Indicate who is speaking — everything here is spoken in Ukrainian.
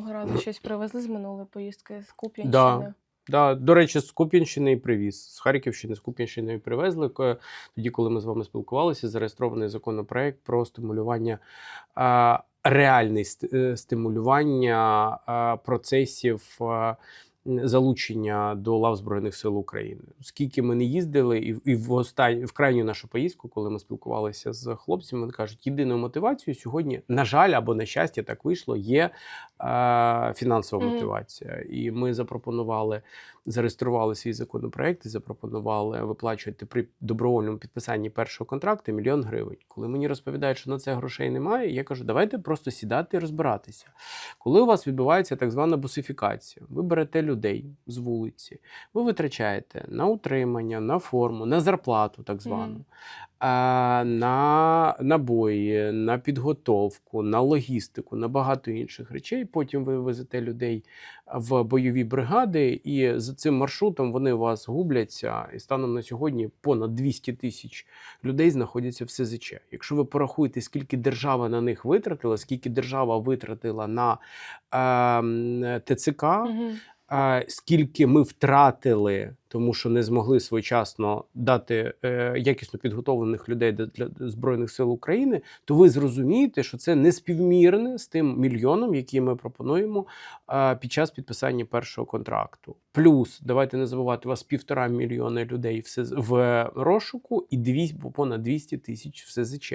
Speaker 1: минулого разу щось привезли з минулої поїздки з Куп'янщини?
Speaker 2: Да. Да, до речі, з Куп'янщини і привіз. З Харківщини, з Куп'янщини і привезли. Тоді, коли ми з вами спілкувалися, зареєстрований законопроект про стимулювання реальне стимулювання процесів. Залучення до лав Збройних сил України. Скільки ми не їздили, і, і в останню в крайню нашу поїздку, коли ми спілкувалися з хлопцями, вони кажуть, єдиною мотивацією сьогодні, на жаль, або на щастя, так вийшло, є е, фінансова
Speaker 1: Мгм.
Speaker 2: мотивація. І ми запропонували, зареєстрували свій законопроект і запропонували виплачувати при добровольному підписанні першого контракту мільйон гривень. Коли мені розповідають, що на це грошей немає, я кажу, давайте просто сідати і розбиратися. Коли у вас відбувається так звана бусифікація, ви берете людей з вулиці, ви витрачаєте на утримання, на форму, на зарплату, так звану, а, на набої, на підготовку, на логістику, на багато інших речей. Потім ви везете людей в бойові бригади, і за цим маршрутом вони у вас губляться. І станом на сьогодні понад 200 тисяч людей знаходяться в СЗЧ. Якщо ви порахуєте, скільки держава на них витратила, скільки держава витратила на е, ТЦК, а, скільки ми втратили, тому що не змогли своєчасно дати е, якісно підготовлених людей для, Збройних сил України, то ви зрозумієте, що це не співмірне з тим мільйоном, який ми пропонуємо під час підписання першого контракту. Плюс давайте не забувати, у вас півтора мільйона людей в, розшуку і 200, понад 200 тисяч в СЗЧ.